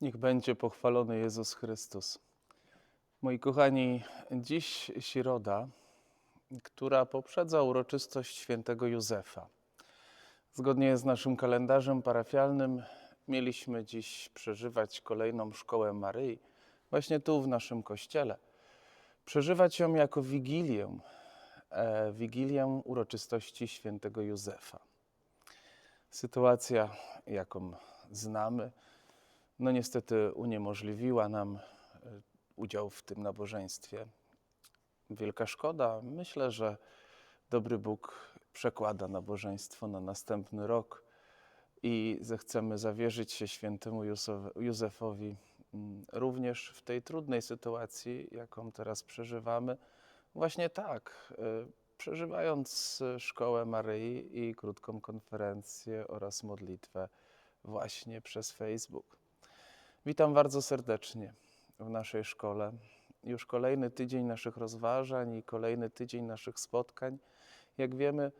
Niech będzie pochwalony Jezus Chrystus. Moi kochani, dziś środa, która poprzedza uroczystość świętego Józefa. Zgodnie z naszym kalendarzem parafialnym mieliśmy dziś przeżywać kolejną szkołę Maryi, właśnie tu w naszym kościele. Przeżywać ją jako wigilię, e, wigilię uroczystości świętego Józefa. Sytuacja, jaką znamy, no niestety uniemożliwiła nam e, udział w tym nabożeństwie. Wielka szkoda. Myślę, że dobry Bóg przekłada nabożeństwo na następny rok i zechcemy zawierzyć się świętemu Józef- Józefowi mm, również w tej trudnej sytuacji, jaką teraz przeżywamy. Właśnie tak, e, przeżywając e, szkołę Maryi i krótką konferencję oraz modlitwę właśnie przez Facebook. Witam bardzo serdecznie w naszej szkole. Już kolejny tydzień naszych rozważań i kolejny tydzień naszych spotkań. Jak wiemy, y,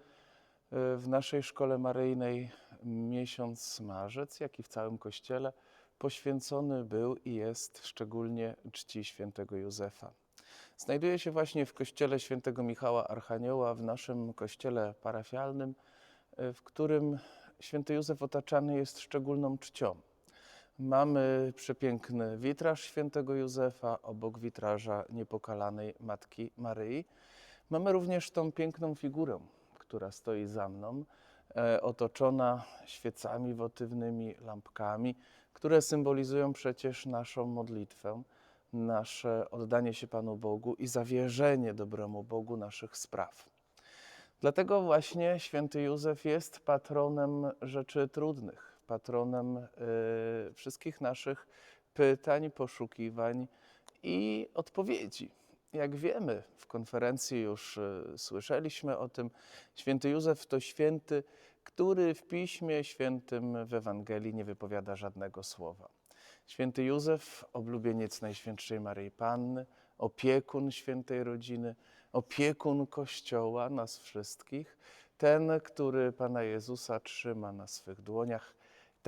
w naszej szkole maryjnej miesiąc marzec, jak i w całym kościele, poświęcony był i jest szczególnie czci świętego Józefa. Znajduję się właśnie w kościele świętego Michała Archanioła, w naszym kościele parafialnym, y, w którym święty Józef otaczany jest szczególną czcią. Mamy przepiękny witraż świętego Józefa obok witraża niepokalanej Matki Maryi. Mamy również tą piękną figurę, która stoi za mną, e, otoczona świecami wotywnymi, lampkami, które symbolizują przecież naszą modlitwę, nasze oddanie się Panu Bogu i zawierzenie dobremu Bogu naszych spraw. Dlatego właśnie święty Józef jest patronem rzeczy trudnych, patronem y, wszystkich naszych pytań, poszukiwań i odpowiedzi. Jak wiemy, w konferencji już y, słyszeliśmy o tym, święty Józef to święty, który w Piśmie Świętym w Ewangelii nie wypowiada żadnego słowa. Święty Józef, oblubieniec Najświętszej Maryi Panny, opiekun świętej rodziny, opiekun Kościoła, nas wszystkich, ten, który Pana Jezusa trzyma na swych dłoniach,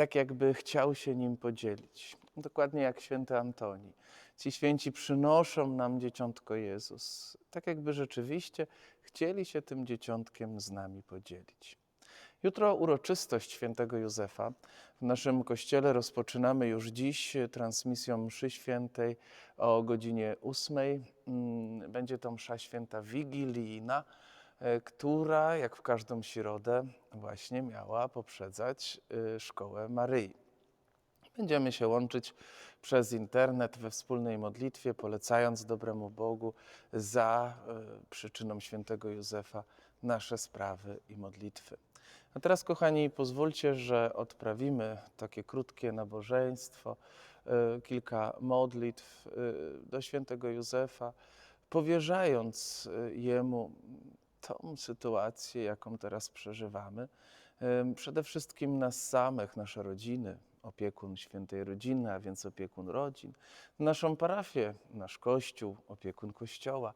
tak jakby chciał się nim podzielić. Dokładnie jak święty Antoni. Ci święci przynoszą nam dzieciątko Jezus, tak jakby rzeczywiście chcieli się tym dzieciątkiem z nami podzielić. Jutro uroczystość świętego Józefa. W naszym kościele rozpoczynamy już dziś transmisją mszy świętej o godzinie 8. Mm, Będzie to msza święta wigilijna, która, jak w każdą środę, właśnie miała poprzedzać y, szkołę Maryi. Będziemy się łączyć przez internet we wspólnej modlitwie, polecając dobremu Bogu za y, przyczyną świętego Józefa nasze sprawy i modlitwy. A teraz, kochani, pozwólcie, że odprawimy takie krótkie nabożeństwo, kilka modlitw do świętego Józefa, powierzając jemu tą sytuację, jaką teraz przeżywamy. Przede wszystkim nas samych, nasze rodziny, opiekun świętej rodziny, a więc opiekun rodzin, naszą parafię, nasz kościół, opiekun kościoła.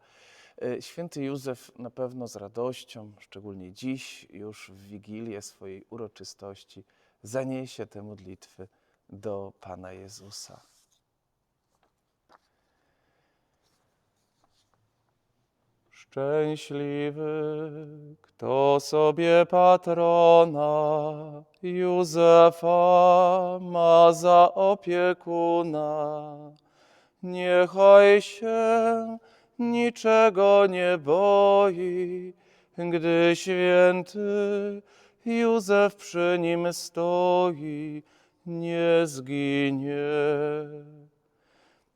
Y, Święty Józef na pewno z radością, szczególnie dziś, już w wigilię swojej uroczystości, zaniesie te modlitwy do Pana Jezusa. Szczęśliwy, kto sobie patrona Józefa ma za opiekuna. Niechaj się niczego nie boi, gdy święty Józef przy nim stoi, nie zginie.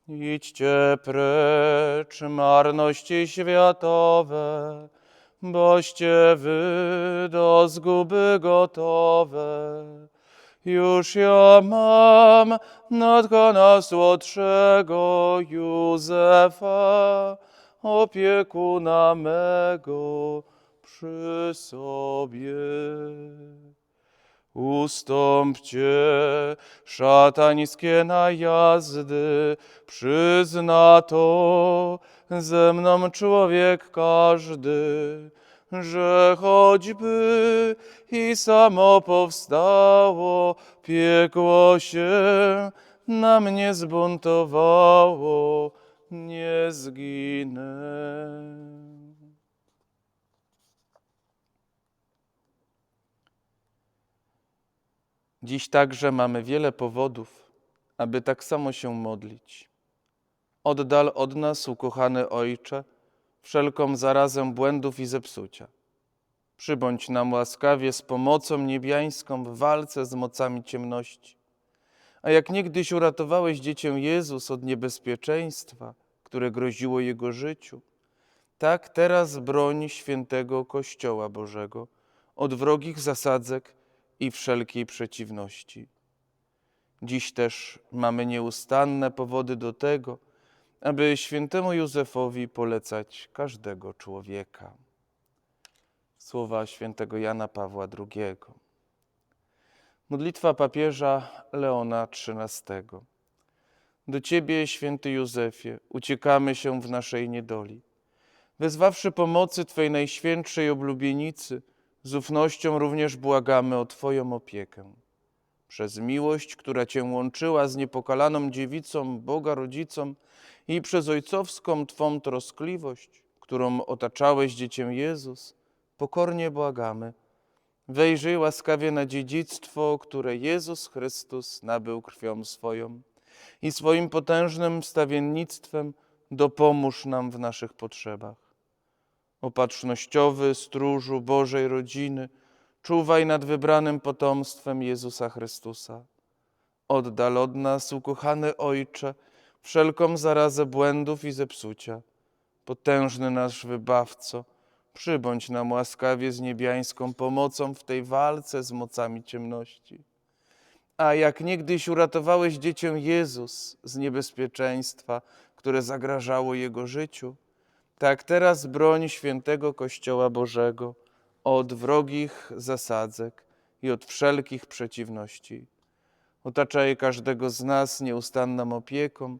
Idźcie precz marności światowe, boście wy do zguby gotowe. Już ja mam nadkona słodszego Józefa, opiekuna mego przy sobie. Ustąpcie szatańskie najazdy, przyzna to ze mną człowiek każdy, że choćby i samo powstało piekło się na mnie zbuntowało, nie zginę. Dziś także mamy wiele powodów, aby tak samo się modlić. Oddal od nas, ukochany Ojcze, wszelką zarazę błędów i zepsucia. Przybądź nam łaskawie z pomocą niebiańską w walce z mocami ciemności. A jak niegdyś uratowałeś dziecię Jezus od niebezpieczeństwa, które groziło jego życiu, tak teraz broń świętego Kościoła Bożego od wrogich zasadzek i wszelkiej przeciwności. Dziś też mamy nieustanne powody do tego, aby świętemu Józefowi polecać każdego człowieka. Słowa świętego Jana Pawła II. Modlitwa papieża Leona XIII. Do Ciebie, święty Józefie, uciekamy się w naszej niedoli. Wezwawszy pomocy Twej najświętszej oblubienicy, z ufnością również błagamy o Twoją opiekę. Przez miłość, która Cię łączyła z niepokalaną dziewicą, Boga rodzicą i przez ojcowską Twą troskliwość, którą otaczałeś dziecię Jezus, pokornie błagamy. Wejrzyj łaskawie na dziedzictwo, które Jezus Chrystus nabył krwią swoją i swoim potężnym wstawiennictwem dopomóż nam w naszych potrzebach. Opatrznościowy stróżu Bożej rodziny, czuwaj nad wybranym potomstwem Jezusa Chrystusa. Oddal od nas, ukochany Ojcze, wszelką zarazę błędów i zepsucia. Potężny nasz Wybawco, przybądź nam łaskawie z niebiańską pomocą w tej walce z mocami ciemności. A jak niegdyś uratowałeś dziecię Jezus z niebezpieczeństwa, które zagrażało jego życiu, tak teraz broń świętego Kościoła Bożego od wrogich zasadzek i od wszelkich przeciwności. Otaczaj każdego z nas nieustanną opieką,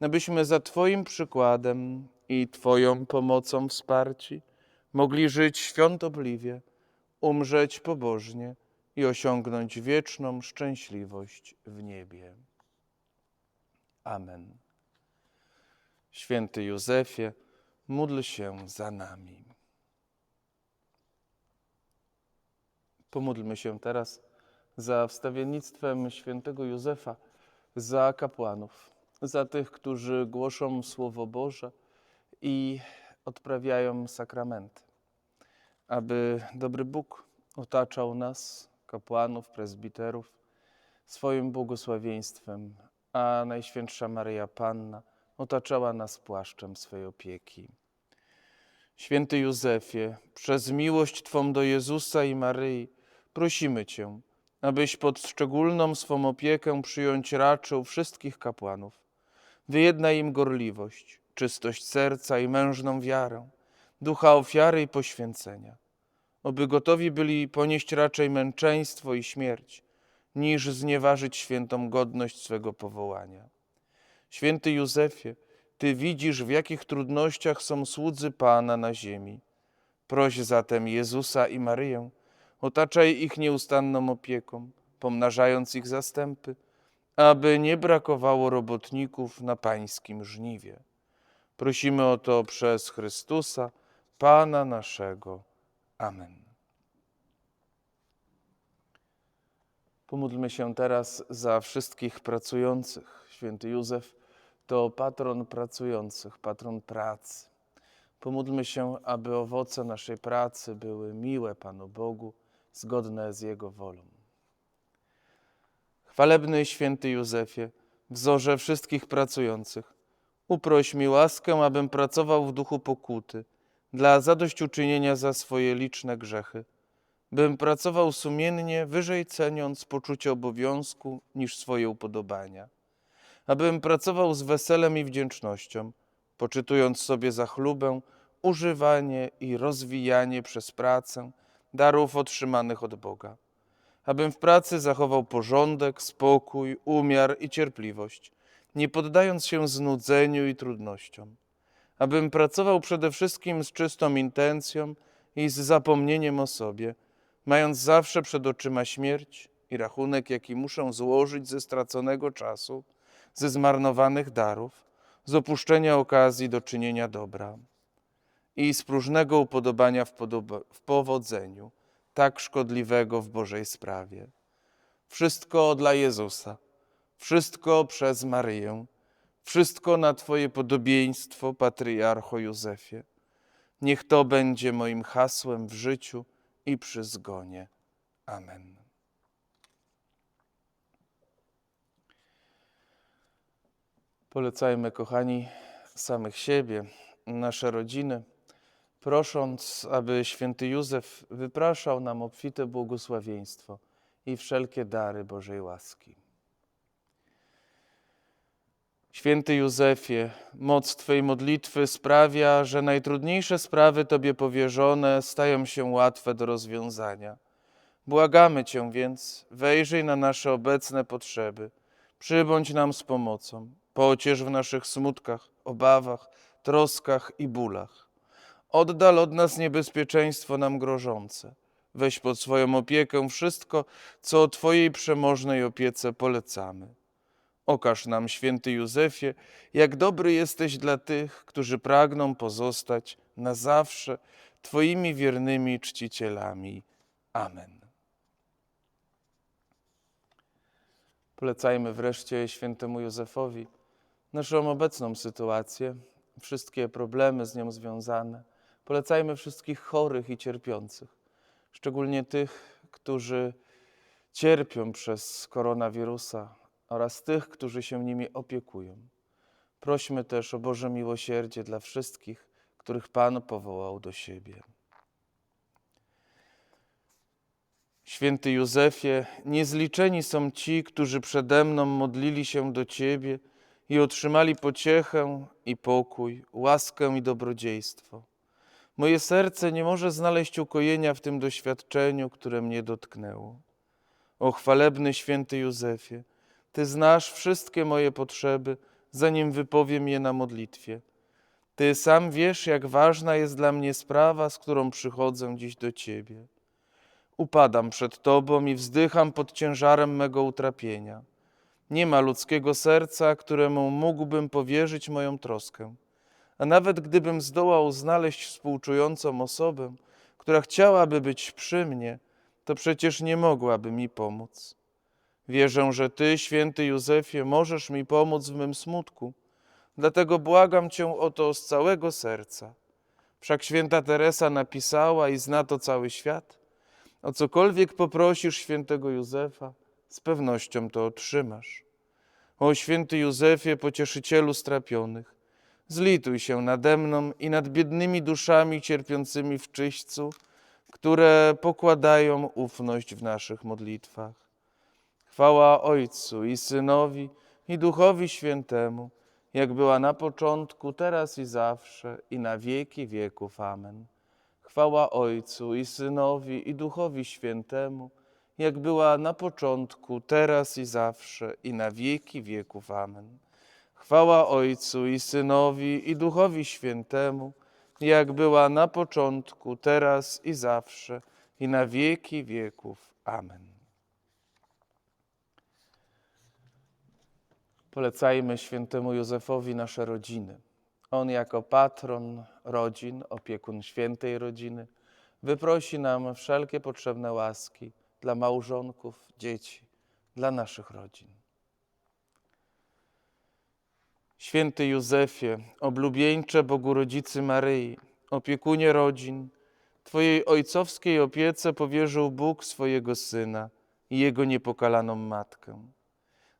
abyśmy za Twoim przykładem i Twoją pomocą wsparci mogli żyć świątobliwie, umrzeć pobożnie i osiągnąć wieczną szczęśliwość w niebie. Amen. Święty Józefie, módl się za nami. Pomódlmy się teraz za wstawiennictwem świętego Józefa, za kapłanów, za tych, którzy głoszą Słowo Boże i odprawiają sakramenty, aby dobry Bóg otaczał nas, kapłanów, prezbiterów, swoim błogosławieństwem, a Najświętsza Maryja Panna otaczała nas płaszczem swej opieki. Święty Józefie, przez miłość Twą do Jezusa i Maryi, prosimy Cię, abyś pod szczególną swą opiekę przyjąć raczył wszystkich kapłanów. Wyjednaj im gorliwość, czystość serca i mężną wiarę, ducha ofiary i poświęcenia, oby gotowi byli ponieść raczej męczeństwo i śmierć, niż znieważyć świętą godność swego powołania. Święty Józefie, Ty widzisz, w jakich trudnościach są słudzy Pana na ziemi. Proś zatem Jezusa i Maryję, otaczaj ich nieustanną opieką, pomnażając ich zastępy, aby nie brakowało robotników na pańskim żniwie. Prosimy o to przez Chrystusa, Pana naszego. Amen. Pomódlmy się teraz za wszystkich pracujących. Święty Józef to patron pracujących, patron pracy. Pomódlmy się, aby owoce naszej pracy były miłe Panu Bogu, zgodne z Jego wolą. Chwalebny święty Józefie, wzorze wszystkich pracujących, uproś mi łaskę, abym pracował w duchu pokuty, dla zadośćuczynienia za swoje liczne grzechy, bym pracował sumiennie, wyżej ceniąc poczucie obowiązku niż swoje upodobania, abym pracował z weselem i wdzięcznością, poczytując sobie za chlubę używanie i rozwijanie przez pracę darów otrzymanych od Boga abym w pracy zachował porządek, spokój, umiar i cierpliwość, nie poddając się znudzeniu i trudnościom, abym pracował przede wszystkim z czystą intencją i z zapomnieniem o sobie, mając zawsze przed oczyma śmierć i rachunek, jaki muszę złożyć ze straconego czasu, ze zmarnowanych darów, z opuszczenia okazji do czynienia dobra i z próżnego upodobania w, w powodzeniu, tak szkodliwego w Bożej sprawie. Wszystko dla Jezusa, wszystko przez Maryję, wszystko na Twoje podobieństwo, patriarcho Józefie. Niech to będzie moim hasłem w życiu i przy zgonie. Amen. Polecajmy, kochani, samych siebie, nasze rodziny, prosząc, aby święty Józef wypraszał nam obfite błogosławieństwo i wszelkie dary Bożej łaski. Święty Józefie, moc Twojej modlitwy sprawia, że najtrudniejsze sprawy Tobie powierzone stają się łatwe do rozwiązania. Błagamy Cię więc, wejrzyj na nasze obecne potrzeby, przybądź nam z pomocą, pociesz w naszych smutkach, obawach, troskach i bólach. Oddal od nas niebezpieczeństwo nam grożące. Weź pod swoją opiekę wszystko, co o Twojej przemożnej opiece polecamy. Okaż nam, święty Józefie, jak dobry jesteś dla tych, którzy pragną pozostać na zawsze Twoimi wiernymi czcicielami. Amen. Polecajmy wreszcie świętemu Józefowi naszą obecną sytuację, wszystkie problemy z nią związane. Polecajmy wszystkich chorych i cierpiących, szczególnie tych, którzy cierpią przez koronawirusa oraz tych, którzy się nimi opiekują. Prośmy też o Boże miłosierdzie dla wszystkich, których Pan powołał do siebie. Święty Józefie, niezliczeni są ci, którzy przede mną modlili się do Ciebie i otrzymali pociechę i pokój, łaskę i dobrodziejstwo. Moje serce nie może znaleźć ukojenia w tym doświadczeniu, które mnie dotknęło. O chwalebny święty Józefie, Ty znasz wszystkie moje potrzeby, zanim wypowiem je na modlitwie. Ty sam wiesz, jak ważna jest dla mnie sprawa, z którą przychodzę dziś do Ciebie. Upadam przed Tobą i wzdycham pod ciężarem mego utrapienia. Nie ma ludzkiego serca, któremu mógłbym powierzyć moją troskę. A nawet gdybym zdołał znaleźć współczującą osobę, która chciałaby być przy mnie, to przecież nie mogłaby mi pomóc. Wierzę, że Ty, święty Józefie, możesz mi pomóc w mym smutku. Dlatego błagam Cię o to z całego serca. Wszak święta Teresa napisała i zna to cały świat. O cokolwiek poprosisz świętego Józefa, z pewnością to otrzymasz. O święty Józefie, pocieszycielu strapionych, zlituj się nade mną i nad biednymi duszami cierpiącymi w czyśćcu, które pokładają ufność w naszych modlitwach. Chwała Ojcu i Synowi i Duchowi Świętemu, jak była na początku, teraz i zawsze, i na wieki wieków. Amen. Chwała Ojcu i Synowi i Duchowi Świętemu, jak była na początku, teraz i zawsze, i na wieki wieków. Amen. Chwała Ojcu i Synowi i Duchowi Świętemu, jak była na początku, teraz i zawsze, i na wieki wieków. Amen. Polecajmy świętemu Józefowi nasze rodziny. On jako patron rodzin, opiekun świętej rodziny, wyprosi nam wszelkie potrzebne łaski dla małżonków, dzieci, dla naszych rodzin. Święty Józefie, oblubieńcze Bogu Rodzicy Maryi, opiekunie rodzin, Twojej ojcowskiej opiece powierzył Bóg swojego Syna i Jego niepokalaną Matkę.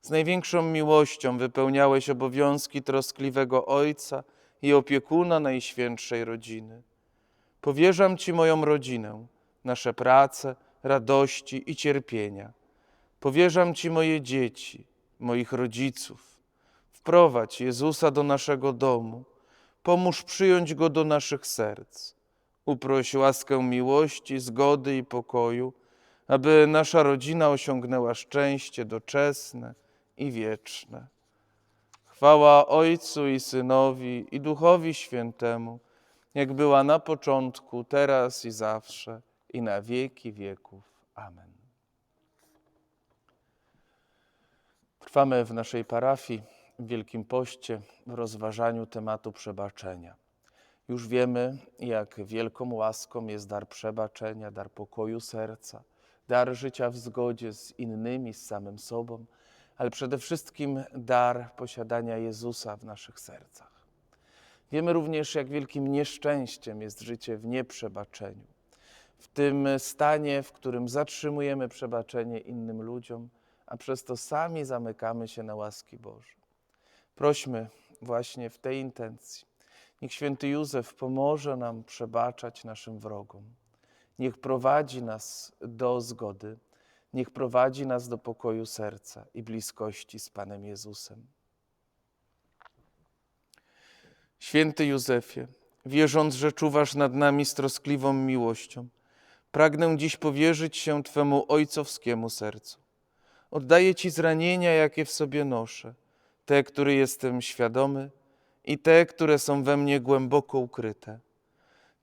Z największą miłością wypełniałeś obowiązki troskliwego Ojca i opiekuna Najświętszej rodziny. Powierzam Ci moją rodzinę, nasze prace, radości i cierpienia. Powierzam Ci moje dzieci, moich rodziców. Wprowadź Jezusa do naszego domu, pomóż przyjąć Go do naszych serc. Uproś łaskę miłości, zgody i pokoju, aby nasza rodzina osiągnęła szczęście doczesne i wieczne. Chwała Ojcu i Synowi i Duchowi Świętemu, jak była na początku, teraz i zawsze, i na wieki wieków. Amen. Trwamy w naszej parafii w Wielkim Poście w rozważaniu tematu przebaczenia. Już wiemy, jak wielką łaską jest dar przebaczenia, dar pokoju serca, dar życia w zgodzie z innymi, z samym sobą, ale przede wszystkim dar posiadania Jezusa w naszych sercach. Wiemy również, jak wielkim nieszczęściem jest życie w nieprzebaczeniu, w tym stanie, w którym zatrzymujemy przebaczenie innym ludziom, a przez to sami zamykamy się na łaski Boże. Prośmy właśnie w tej intencji. Niech święty Józef pomoże nam przebaczać naszym wrogom. Niech prowadzi nas do zgody, niech prowadzi nas do pokoju serca i bliskości z Panem Jezusem. Święty Józefie, wierząc, że czuwasz nad nami z troskliwą miłością, pragnę dziś powierzyć się Twemu ojcowskiemu sercu. Oddaję Ci zranienia, jakie w sobie noszę, te, które jestem świadomy i te, które są we mnie głęboko ukryte.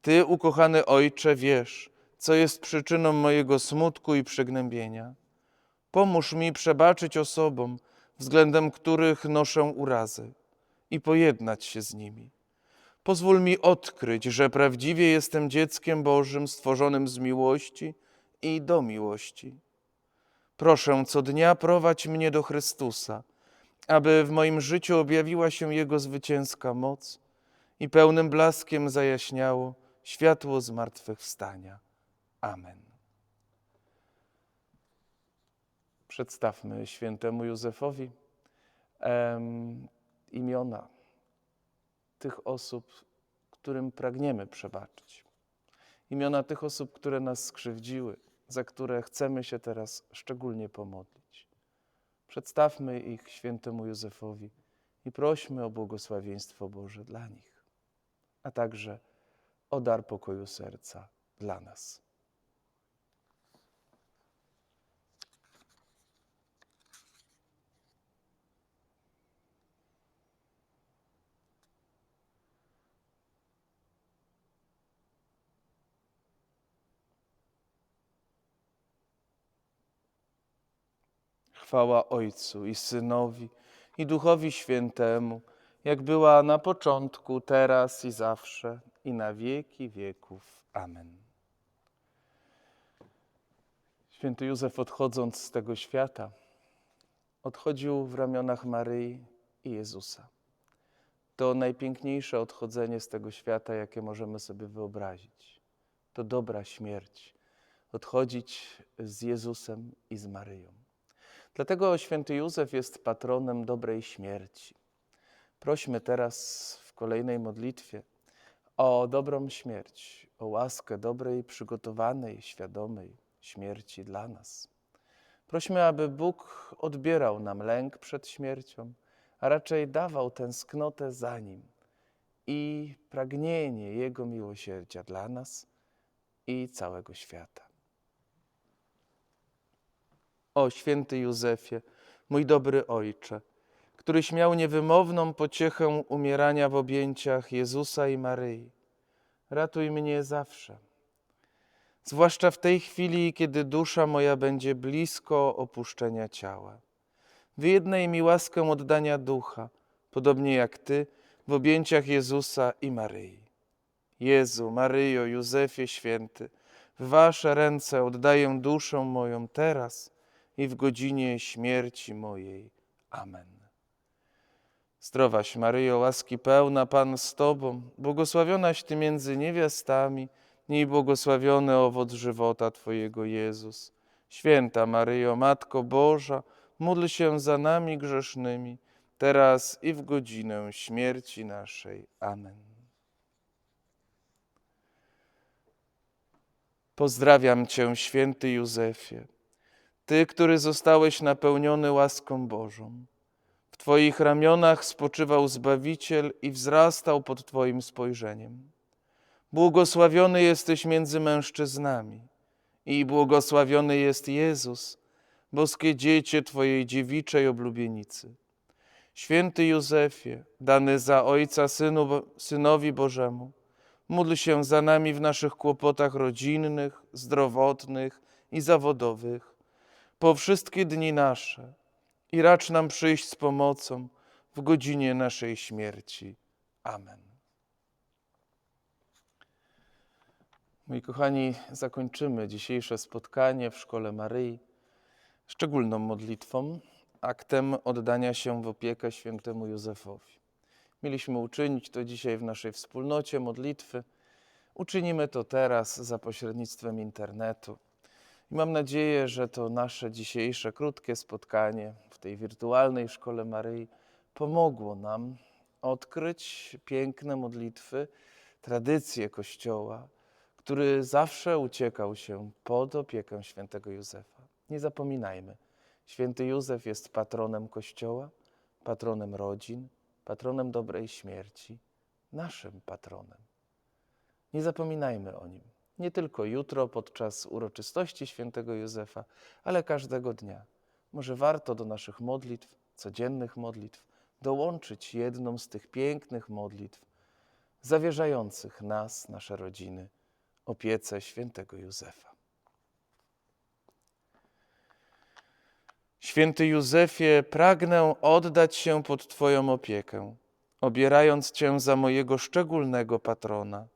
Ty, ukochany Ojcze, wiesz, co jest przyczyną mojego smutku i przygnębienia. Pomóż mi przebaczyć osobom, względem których noszę urazy i pojednać się z nimi. Pozwól mi odkryć, że prawdziwie jestem dzieckiem Bożym, stworzonym z miłości i do miłości. Proszę co dnia prowadź mnie do Chrystusa, aby w moim życiu objawiła się Jego zwycięska moc i pełnym blaskiem zajaśniało światło zmartwychwstania. Amen. Przedstawmy świętemu Józefowi imiona tych osób, którym pragniemy przebaczyć. Imiona tych osób, które nas skrzywdziły, za które chcemy się teraz szczególnie pomodlić. Przedstawmy ich świętemu Józefowi i prośmy o błogosławieństwo Boże dla nich, a także o dar pokoju serca dla nas. Chwała Ojcu i Synowi i Duchowi Świętemu, jak była na początku, teraz i zawsze, i na wieki wieków. Amen. Święty Józef, odchodząc z tego świata, odchodził w ramionach Maryi i Jezusa. To najpiękniejsze odchodzenie z tego świata, jakie możemy sobie wyobrazić. To dobra śmierć. Odchodzić z Jezusem i z Maryją. Dlatego święty Józef jest patronem dobrej śmierci. Prośmy teraz w kolejnej modlitwie o dobrą śmierć, o łaskę dobrej, przygotowanej, świadomej śmierci dla nas. Prośmy, aby Bóg odbierał nam lęk przed śmiercią, a raczej dawał tęsknotę za Nim i pragnienie Jego miłosierdzia dla nas i całego świata. O święty Józefie, mój dobry ojcze, któryś miał niewymowną pociechę umierania w objęciach Jezusa i Maryi, ratuj mnie zawsze. Zwłaszcza w tej chwili, kiedy dusza moja będzie blisko opuszczenia ciała. Wyjednaj mi łaskę oddania ducha, podobnie jak Ty, w objęciach Jezusa i Maryi. Jezu, Maryjo, Józefie święty, w Wasze ręce oddaję duszę moją teraz i w godzinie śmierci mojej. Amen. Zdrowaś Maryjo, łaski pełna, Pan z Tobą, błogosławionaś Ty między niewiastami i błogosławiony owoc żywota Twojego Jezus. Święta Maryjo, Matko Boża, módl się za nami grzesznymi, teraz i w godzinę śmierci naszej. Amen. Pozdrawiam Cię, święty Józefie, Ty, który zostałeś napełniony łaską Bożą. W Twoich ramionach spoczywał Zbawiciel i wzrastał pod Twoim spojrzeniem. Błogosławiony jesteś między mężczyznami i błogosławiony jest Jezus, boskie dziecię Twojej dziewiczej oblubienicy. Święty Józefie, dany za Ojca synu, Synowi Bożemu, módl się za nami w naszych kłopotach rodzinnych, zdrowotnych i zawodowych, po wszystkie dni nasze i racz nam przyjść z pomocą w godzinie naszej śmierci. Amen. Moi kochani, zakończymy dzisiejsze spotkanie w Szkole Maryi szczególną modlitwą, aktem oddania się w opiekę świętemu Józefowi. Mieliśmy uczynić to dzisiaj w naszej wspólnocie modlitwy. Uczynimy to teraz za pośrednictwem internetu. I mam nadzieję, że to nasze dzisiejsze krótkie spotkanie w tej wirtualnej Szkole Maryi pomogło nam odkryć piękne modlitwy, tradycje Kościoła, który zawsze uciekał się pod opiekę świętego Józefa. Nie zapominajmy, święty Józef jest patronem Kościoła, patronem rodzin, patronem dobrej śmierci, naszym patronem. Nie zapominajmy o nim. Nie tylko jutro podczas uroczystości świętego Józefa, ale każdego dnia. Może warto do naszych modlitw, codziennych modlitw, dołączyć jedną z tych pięknych modlitw zawierzających nas, nasze rodziny, opiece świętego Józefa. Święty Józefie, pragnę oddać się pod Twoją opiekę, obierając Cię za mojego szczególnego patrona.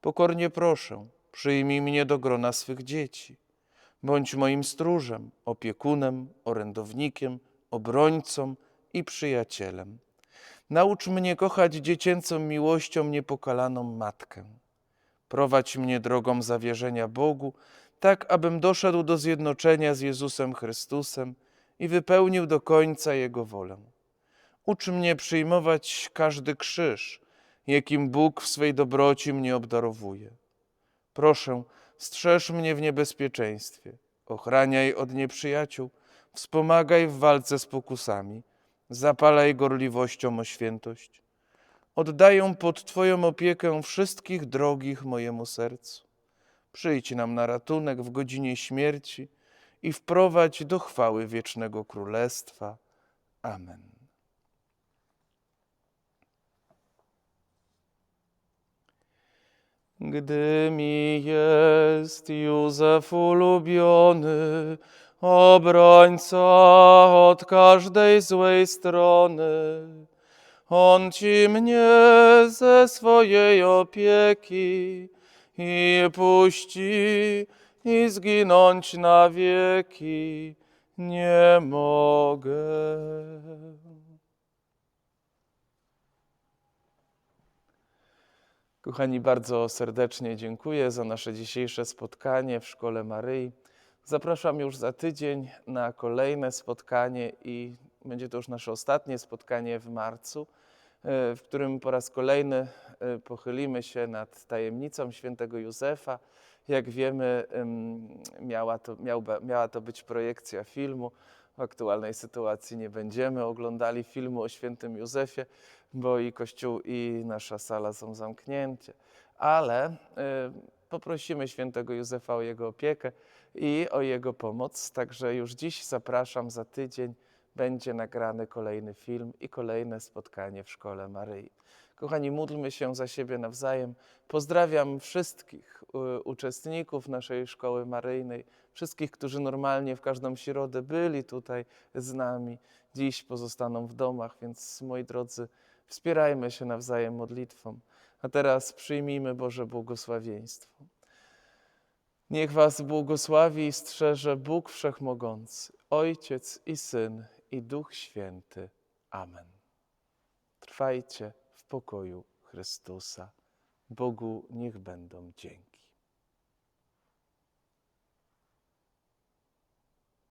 Pokornie proszę, przyjmij mnie do grona swych dzieci. Bądź moim stróżem, opiekunem, orędownikiem, obrońcą i przyjacielem. Naucz mnie kochać dziecięcą miłością niepokalaną matkę. Prowadź mnie drogą zawierzenia Bogu, tak abym doszedł do zjednoczenia z Jezusem Chrystusem i wypełnił do końca Jego wolę. Ucz mnie przyjmować każdy krzyż, jakim Bóg w swej dobroci mnie obdarowuje. Proszę, strzeż mnie w niebezpieczeństwie, ochraniaj od nieprzyjaciół, wspomagaj w walce z pokusami, zapalaj gorliwością o świętość. Oddaję pod Twoją opiekę wszystkich drogich mojemu sercu. Przyjdź nam na ratunek w godzinie śmierci i wprowadź do chwały wiecznego królestwa. Amen. Gdy mi jest Józef ulubiony, obrońca od każdej złej strony, on ci mnie ze swojej opieki i puści i zginąć na wieki nie mogę. Kochani, bardzo serdecznie dziękuję za nasze dzisiejsze spotkanie w Szkole Maryi. Zapraszam już za tydzień na kolejne spotkanie i będzie to już nasze ostatnie spotkanie w marcu, e, w którym po raz kolejny e, pochylimy się nad tajemnicą świętego Józefa. Jak wiemy, em, miała to, miałba, miała to być projekcja filmu. Aktualnej sytuacji nie będziemy oglądali filmu o świętym Józefie, bo i kościół, i nasza sala są zamknięte. Ale y, poprosimy świętego Józefa o jego opiekę i o jego pomoc. Także już dziś zapraszam za tydzień. Będzie nagrany kolejny film i kolejne spotkanie w Szkole Maryi. Kochani, módlmy się za siebie nawzajem. Pozdrawiam wszystkich y, uczestników naszej Szkoły Maryjnej, wszystkich, którzy normalnie w każdą środę byli tutaj z nami. Dziś pozostaną w domach, więc moi drodzy, wspierajmy się nawzajem modlitwą. A teraz przyjmijmy Boże błogosławieństwo. Niech Was błogosławi i strzeże Bóg Wszechmogący, Ojciec i Syn i Duch Święty. Amen. Trwajcie pokoju Chrystusa. Bogu niech będą dzięki.